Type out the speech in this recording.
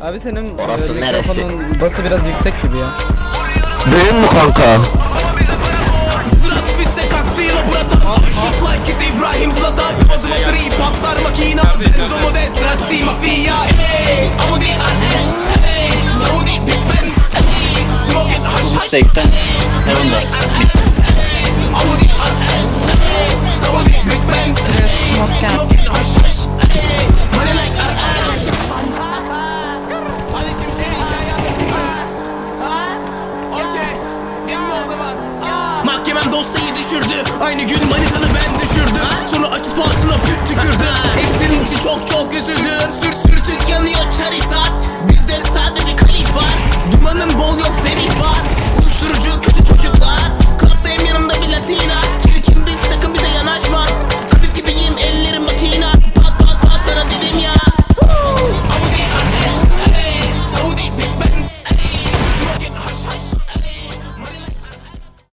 Abi senin Orası e, neresi? bası biraz yüksek gibi ya. Değil mi kanka? Strasvisse kaktıyla burada Mahkemem dosyayı düşürdü. Aynı gün manitanı ben düşürdüm. Sonra açıp ağzına püt tükürdü Eksenin içi çok çok üzüldü. Sürt sürtük yanıyor